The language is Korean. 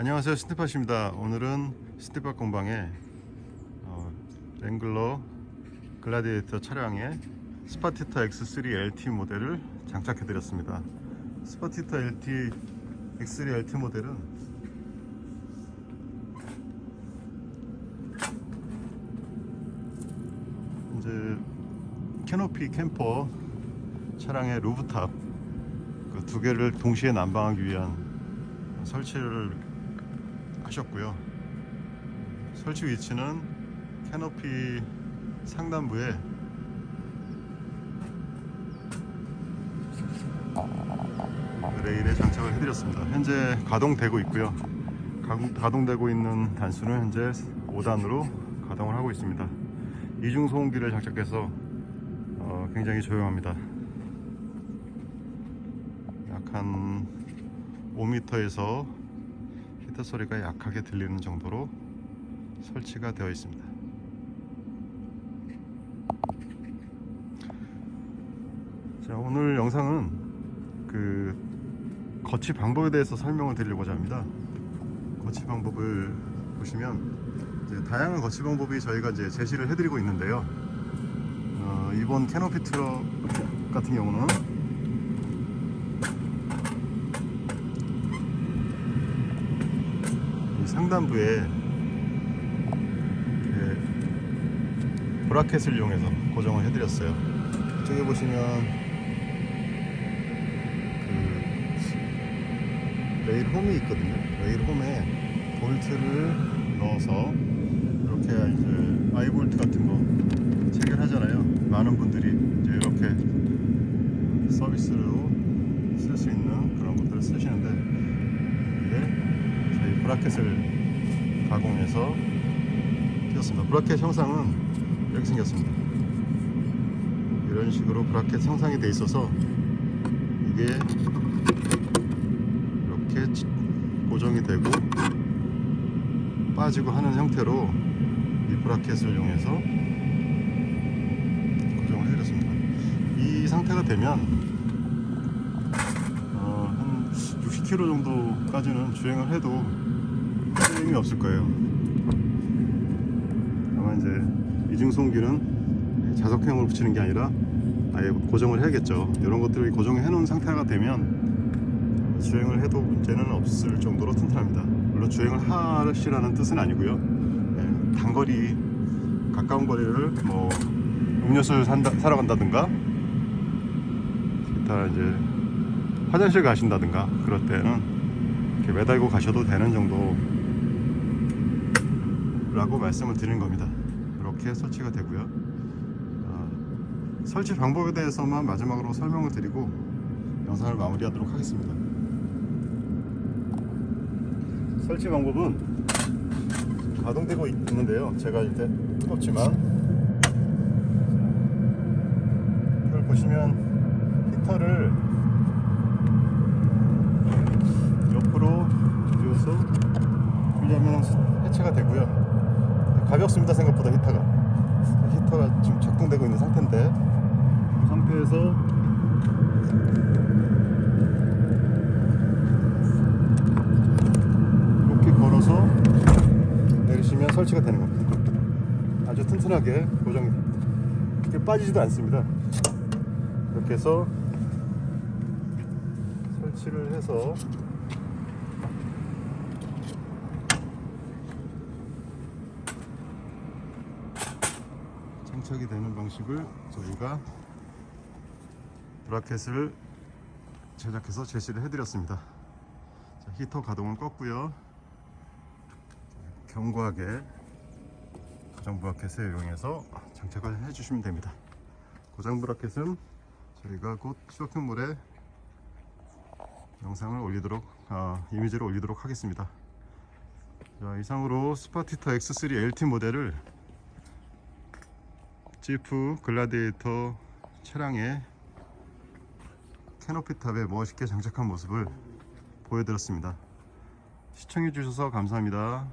안녕하세요 스티팟입니다. 오늘은 스티팟 공방에 어, 랭글러 글라디에이터 차량에 스파티타 X3 LT 모델을 장착해 드렸습니다. 스파티타 LT X3 LT 모델은 이제 캐노피 캠퍼 차량의 루프탑 그 두 개를 동시에 난방하기 위한 설치를 하셨고요. 설치 위치는 캐노피 상단부에 레일에 장착을 해드렸습니다. 현재 가동되고 있고요. 가동- 가동되고 있는 단수는 현재 5단으로 가동을 하고 있습니다. 이중 소음기를 장착해서 어, 굉장히 조용합니다. 약 한 5m에서 히터 소리가 약하게 들리는 정도로 설치가 되어 있습니다. 자, 오늘 영상은 그 거치 방법에 대해서 설명을 드리려고자 합니다. 거치 방법을 보시면 다양한 거치 방법이 저희가 이제 제시를 해드리고 있는데요. 어, 이번 캐노피 트럭 같은 경우는 이 상단부에 이렇게 브라켓을 이용해서 고정을 해드렸어요. 이쪽에 보시면 그 레일 홈이 있거든요. 레일 홈에 볼트를 넣어서 이렇게 이제 아이볼트 같은 거 체결하잖아요. 많은 분들이 이제 이렇게 서비스로 쓸 수 있는 그런 것들을 브라켓을 가공해서 띄웠습니다. 브라켓 형상은 이렇게 생겼습니다. 이런 식으로 브라켓 형상이 돼 있어서 이게 이렇게 치- 고정이 되고 빠지고 하는 형태로 이 브라켓을 이용해서 고정을 해드렸습니다. 이 상태가 되면 어, 한 60km 정도까지는 주행을 해도 큰 의미 없을 거예요. 다만 이제 이중소음기는 자석형을 붙이는 게 아니라 아예 고정을 해야겠죠. 이런 것들을 고정해 놓은 상태가 되면 주행을 해도 문제는 없을 정도로 튼튼합니다. 물론 주행을 하시라는 뜻은 아니고요. 네, 단거리 가까운 거리를 뭐 음료수를 산다, 사러 간다든가 기타 이제 화장실 가신다든가 그럴 때는 이렇게 매달고 가셔도 되는 정도 라고 말씀을 드리는 겁니다. 이렇게 설치가 되고요. 어, 설치 방법에 대해서만 마지막으로 설명을 드리고 영상을 마무리하도록 하겠습니다. 설치 방법은 가동되고 있는데요. 제가 이제 뜨겁지만 이걸 보시면 히터를 옆으로 뒤어서 풀려면 해체가 되고요. 가볍습니다 생각보다 히터가. 히터가 지금 작동되고 있는 상태인데 이 상태에서 이렇게 걸어서 내리시면 설치가 되는 겁니다. 아주 튼튼하게 고정이 이렇게 빠지지도 않습니다. 이렇게 해서 설치를 해서 장착이 되는 방식을 저희가 브라켓을 제작해서 제시를 해드렸습니다. 자, 히터 가동을 껐고요. 견고하게 고정 브라켓을 이용해서 장착을 해주시면 됩니다. 고정 브라켓은 저희가 곧 쇼핑몰에 영상을 올리도록 아, 이미지를 올리도록 하겠습니다. 자, 이상으로 스파티타 X3 LT 모델을 지프 글라디에이터 차량에 캐노피 탑에 멋있게 장착한 모습을 보여드렸습니다. 시청해 주셔서 감사합니다.